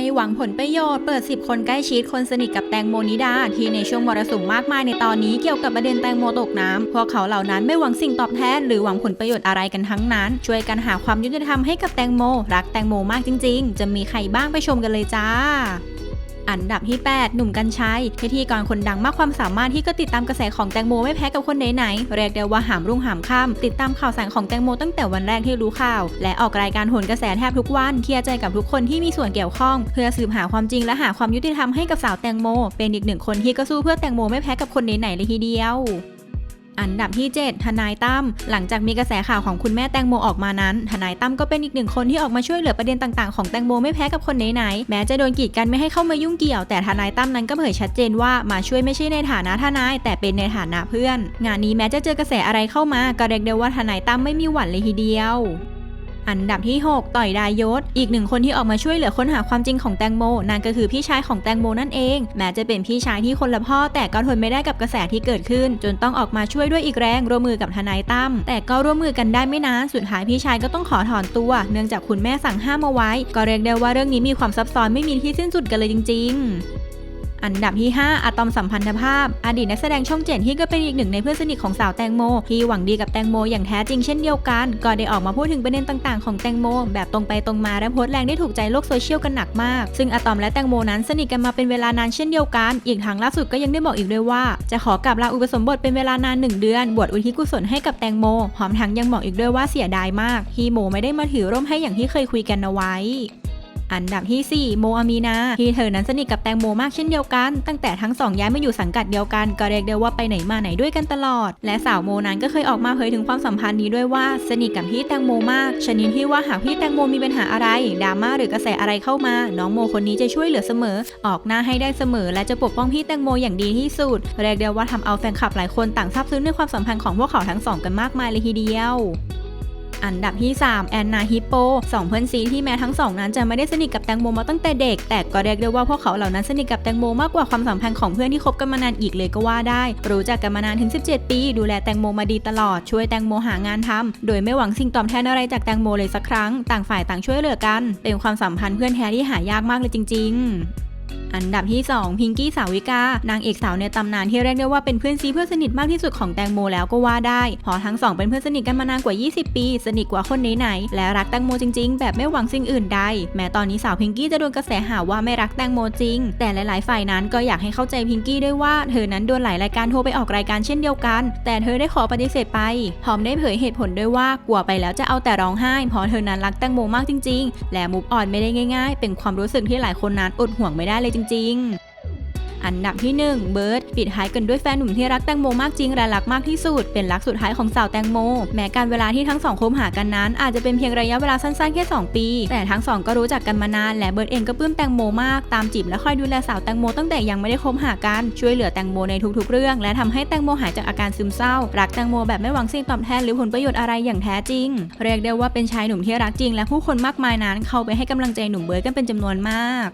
ไม่หวังผลประโยชน์ เปิด 10 คนใกล้ชิดคนสนิทกับแตงโมนิดา ที่ในช่วงมรสุมมากมายในตอนนี้เกี่ยวกับประเด็นแตงโมตกน้ำพวกเขาเหล่านั้นไม่หวังสิ่งตอบแทน หรือหวังผลประโยชน์อะไรกันทั้งนั้น ช่วยกันหาความยุติธรรมให้กับแตงโม รักแตงโมมากจริง ๆ จะมีใครบ้างไปชมกันเลยจ้า อันดับที่ 8 หนุ่มกัญชัยพิธีกรคนดังมากความสามารถที่ก็ติดตามกระแสของแตงโมไม่แพ้กับคนไหนๆเรียกได้ว่าหามรุ่งหามค่ำติดตามข่าวสารของแตงโมตั้งแต่วันแรกที่รู้ข่าว และออกรายการโหนกระแสแทบทุกวันเคลียร์ใจกับทุกคนที่มีส่วนเกี่ยวข้อง เพื่อสืบหาความจริงและหาความยุติธรรมให้กับสาวแตงโม เป็นอีกหนึ่งคนที่ก็สู้เพื่อแตงโมไม่แพ้กับคนไหนๆเลยทีเดียว อันดับที่ 7 ทนายตั้มหลังจากมีกระแสข่าวของคุณแม่แตงโมออกมานั้น ทนายตั้มก็เป็นอีกหนึ่งคนที่ออกมาช่วยเหลือประเด็นต่างๆของแตงโมไม่แพ้กับคนไหนๆแม้จะโดนกีดกันไม่ให้เข้ามายุ่งเกี่ยว แต่ทนายตั้มนั้นก็เผยชัดเจนว่ามาช่วยไม่ใช่ในฐานะทนาย แต่เป็นในฐานะเพื่อน งานนี้แม้จะเจอกระแสอะไรเข้ามาก็เรียกได้ว่าทนายตั้มไม่มีหวั่นเลยทีเดียว อันดับที่ 6 ต่อยดายศ อีกหนึ่งคนที่ออกมาช่วยเหลือค้นหาความจริงของแตงโมนั่นก็คือพี่ชายของแตงโมนั่นเอง แม้จะเป็นพี่ชายที่คนละพ่อ แต่ก็ทนไม่ได้กับกระแสที่เกิดขึ้น จนต้องออกมาช่วยด้วยอีกแรงร่วมมือกับทนายตั้มแต่ก็ร่วมมือกันได้ไม่นานสุดท้ายพี่ชายก็ต้องขอถอนตัว เนื่องจากคุณแม่สั่งห้ามเอาไว้ ก็เรียกได้ว่าเรื่องนี้มีความซับซ้อนไม่มีที่สิ้นสุดกันเลยจริง ๆ อันดับที่ 5 อะตอมสัมพันธภาพ อดีตนักแสดงช่องเจ็ดที่ก็เป็นอีกหนึ่งในเพื่อนสนิทของสาวแตงโม ที่หวังดีกับแตงโมอย่างแท้จริงเช่นเดียวกัน ก็ได้ออกมาพูดถึงประเด็นต่างๆของแตงโม แบบตรงไปตรงมาและโพสต์แรงได้ถูกใจโลกโซเชียลกันหนักมาก ซึ่งอะตอมและแตงโมนั้นสนิทกันมาเป็นเวลานานเช่นเดียวกัน อีกทางล่าสุดก็ยังได้บอกอีกด้วยว่า จะขอกลับลาอุปสมบทเป็นเวลานานหนึ่งเดือน บวชอุทิศกุศลให้กับแตงโมพร้อมทั้งยังบอกอีกด้วยว่าเสียดายมากที่โมไม่ได้มาถือร่มให้อย่างที่เคยคุยกันเอาไว้ อันดับที่ 4 โมอามีนา ที่เธอนั้นสนิทกับแตงโมมากเช่นเดียวกัน ตั้งแต่ทั้งสองย้ายมาอยู่สังกัดเดียวกัน ก็เรียกได้ว่าไปไหนมาไหนด้วยกันตลอด และสาวโมนั้นก็เคยออกมาเผยถึงความสัมพันธ์นี้ด้วยว่า สนิทกับพี่แตงโมมาก ชนิดที่ว่าหากพี่แตงโมมีปัญหาอะไรดราม่าหรือกระแสอะไรเข้ามา น้องโมคนนี้จะช่วยเหลือเสมอ ออกหน้าให้ได้เสมอ และจะปกป้องพี่แตงโมอย่างดีที่สุด เรียกได้ว่าทำเอาแฟนคลับหลายคนต่างซาบซึ้งในความสัมพันธ์ของพวกเขาทั้งสองกันมากมายเลยทีเดียว อันดับที่ 3 แอนนาฮิปโปสองเพื่อนซีที่แม้ทั้งสองนั้นจะไม่ได้สนิทกับแตงโมมาตั้งแต่เด็ก แต่ก็เรียกได้ว่าพวกเขาเหล่านั้นสนิทกับแตงโมมากกว่าความสัมพันธ์ของเพื่อนที่คบกันมานานอีกเลยก็ว่าได้ รู้จักกันมานานถึง 17 ปี ดูแลแตงโมมาดีตลอด ช่วยแตงโมหางานทำโดยไม่หวังสิ่งตอบแทนอะไรจากแตงโมเลยสักครั้ง ต่างฝ่ายต่างช่วยเหลือกัน เป็นความสัมพันธ์เพื่อนแท้ที่หายากมากเลยจริง ๆอันดับที่ 2 พิงกี้สาวิกา นางเอกสาวในตำนานที่เรียกได้ว่าเป็นเพื่อนซีเพื่อนสนิทมากที่สุดของแตงโมแล้วก็ว่าได้เพราะทั้งสองเป็นเพื่อนสนิทกันมานานกว่า 20 ปี สนิทกว่าคนไหนๆและรักแตงโมจริงๆ แบบไม่หวังสิ่งอื่นใด แม้ตอนนี้สาวพิงกี้จะโดนกระแสหาว่าไม่รักแตงโมจริง แต่หลายๆ ฝ่ายนั้นก็อยากให้เข้าใจพิงกี้ด้วยว่าเธอนั้นโดนหลายรายการโทรไปออกรายการเช่นเดียวกัน แต่เธอได้ขอปฏิเสธไปพร้อมได้เผยเหตุผลด้วยว่ากลัวไปแล้วจะเอาแต่ร้องไห้เพราะเธอนั้นรักแตงโมมากจริง ๆ และมุฟออนไม่ได้ง่าย ๆ เป็นความรู้สึกที่หลายคนนั้นอดห่วงไม่ได้เลยริง ๆอันดับที่ 1 เบิร์ดปิดท้ายกันด้วยแฟนหนุ่มที่รักแตงโมมากจริงและรักมากที่สุด เป็นรักสุดท้ายของสาวแตงโม แม้การเวลาที่ทั้งสองคบหากันนั้น อาจจะเป็นเพียงระยะเวลาสั้นๆแค่ 2 ปี แต่ทั้งสองก็รู้จักกันมานานและเบิร์ดเองก็ปลื้มแตงโมมากตามจีบและคอยดูแลสาวแตงโมตั้งแต่ยังไม่ได้คบหากันช่วยเหลือแตงโมในทุกๆเรื่อง และทำให้แตงโมหายจากอาการซึมเศร้า รักแตงโมแบบไม่หวังสิ่งตอบแทนหรือผลประโยชน์อะไรอย่างแท้จริง เรียกได้ว่าเป็นชายหนุ่มที่รักจริง และผู้คนมากมายนั้น เข้าไปให้กำลังใจหนุ่มเบิร์ดกันเป็นจำนวนมาก